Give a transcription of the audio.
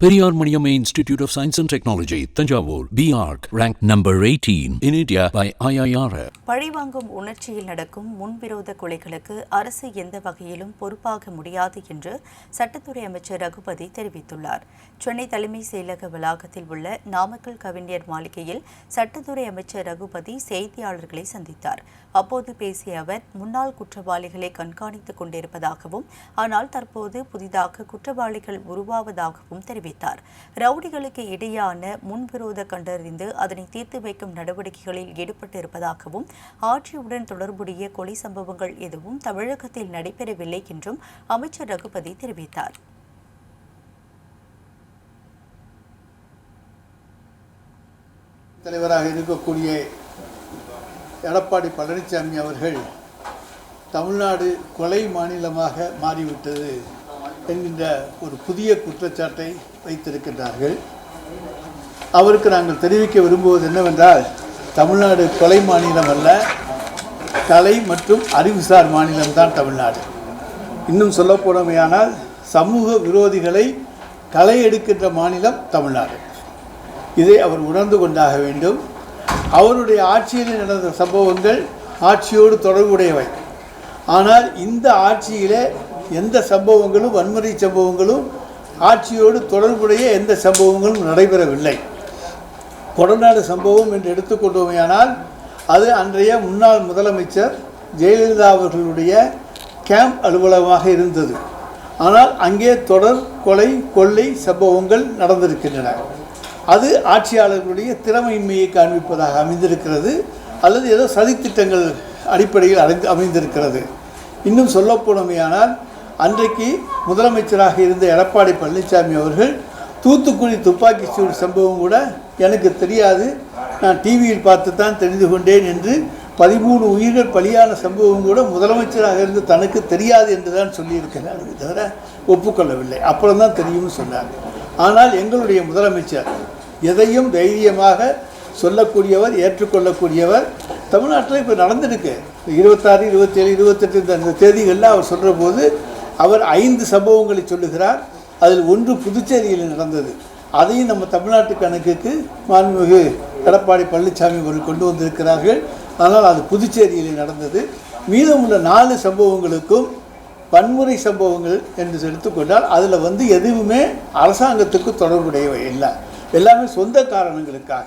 Periyar Maniamma Institute of science and technology Thanjavur BARC, ranked number 18 in India by IIR பழிவாங்கும் உணர்ச்சியில் நடக்கும் முன்விரோத கொலைகளுக்கு அரசு எந்த வகையிலும் பொறுப்பாக முடியாது என்று சட்டத்துறை அமைச்சர் ரகுபதி தெரிவித்துள்ளார். சென்னை தலைமை செயலக வளாகத்தில் உள்ள நாமக்கல் கவிஞர் மாளிகையில் சட்டத்துறை அமைச்சர் ரகுபதி செய்தியாளர்களை சந்தித்தார். அப்போது பேசிய அவர் முன்னாள் குற்றவாளிகளை கண்காணித்துக் கொண்டிருப்பதாகவும் ஆனால் தற்போது புதிதாக குற்றவாளிகள் உருவாவதாகவும் தெரிவித்தார். தெரிவித்தார். ரவுடிகளுக்கு இடையான முன்விரோத கண்டறிந்து அதனை தீர்த்து வைக்கும் நடவடிக்கைகளில் ஈடுபட்டிருப்பதாகவும் ஆட்சியுடன் தொடர்புடைய கொலை சம்பவங்கள் எதுவும் தமிழகத்தில் நடைபெறவில்லை என்றும் அமைச்சர் ரகுபதி தெரிவித்தார். தலைவராக இருக்கக்கூடிய எடப்பாடி பழனிசாமி அவர்கள் தமிழ்நாடு கொலை மாநிலமாக மாறிவிட்டது. என்கின்ற ஒரு புதிய குற்றச்சாட்டை வைத்திருக்கின்றார்கள். அவருக்கு நாங்கள் தெரிவிக்க விரும்புவது என்னவென்றால் தமிழ்நாடு கொலை மாநிலம் அல்ல கலை மற்றும் அறிவுசார் மாநிலம்தான் தமிழ்நாடு. இன்னும் சொல்லப்போனமையானால் சமூக விரோதிகளை களை எடுக்கின்ற மாநிலம் தமிழ்நாடு. இதை அவர் உணர்ந்து கொண்டாக வேண்டும். அவருடைய ஆட்சியில் நடந்த சம்பவங்கள் ஆட்சியோடு தொடர்புடையவை. ஆனால் இந்த ஆட்சியிலே எந்த சம்பவங்களும் வன்முறை சம்பவங்களும் ஆட்சியோடு தொடர்புடைய எந்த சம்பவங்களும் நடைபெறவில்லை. கொடநாடு சம்பவம் என்று எடுத்துக்கொண்டோமையானால் அது அன்றைய முன்னாள் முதலமைச்சர் ஜெயலலிதா அவர்களுடைய கேம்ப் அலுவலகமாக இருந்தது. ஆனால் அங்கே தொடர் கொலை கொள்ளை சம்பவங்கள் நடந்திருக்கின்றன. அது ஆட்சியாளர்களுடைய திறமையின்மையை காண்பிப்பதாக அமைந்திருக்கிறது அல்லது ஏதோ சதித்திட்டங்கள் அடிப்படையில் அடைந்து அமைந்திருக்கிறது. இன்னும் சொல்லப்போனமையானால் அன்றைக்கு முதலமைச்சராக இருந்த எடப்பாடி பழனிசாமி அவர்கள் தூத்துக்குடி துப்பாக்கி சூடு சம்பவம் கூட எனக்கு தெரியாது. நான் டிவியில் பார்த்து தான் தெரிந்து கொண்டேன் என்று பதிமூணு உயிர்கள் பலியான சம்பவம் கூட முதலமைச்சராக இருந்து தனக்கு தெரியாது என்று தான் சொல்லியிருக்கிறார் தவிர ஒப்புக்கொள்ளவில்லை. அப்புறம் தான் தெரியும்னு சொன்னார் ஆனால் எங்களுடைய முதலமைச்சர் எதையும் தைரியமாக சொல்லக்கூடியவர் ஏற்றுக்கொள்ளக்கூடியவர். தமிழ்நாட்டில் இப்போ நடந்திருக்கு. இருபத்தாறு இருபத்தேழு இருபத்தெட்டு இந்த தேதிகளில் அவர் சொல்கிற போது அவர் ஐந்து சம்பவங்களை சொல்லுகிறார். அதில் ஒன்று புதுச்சேரியில் நடந்தது. அதையும் நம்ம தமிழ்நாட்டு கணக்குக்கு மாண்புமிகு எடப்பாடி பழனிசாமி அவர்கள் கொண்டு வந்திருக்கிறார்கள். ஆனால் அது புதுச்சேரியில் நடந்தது. மீதமுள்ள நாலு சம்பவங்களுக்கும் வன்முறை சம்பவங்கள் என்று எடுத்துக்கொண்டால் அதில் வந்து எதுவுமே அரசாங்கத்துக்கு தொடர்புடையவை இல்லை. எல்லாமே சொந்த காரணங்களுக்காக.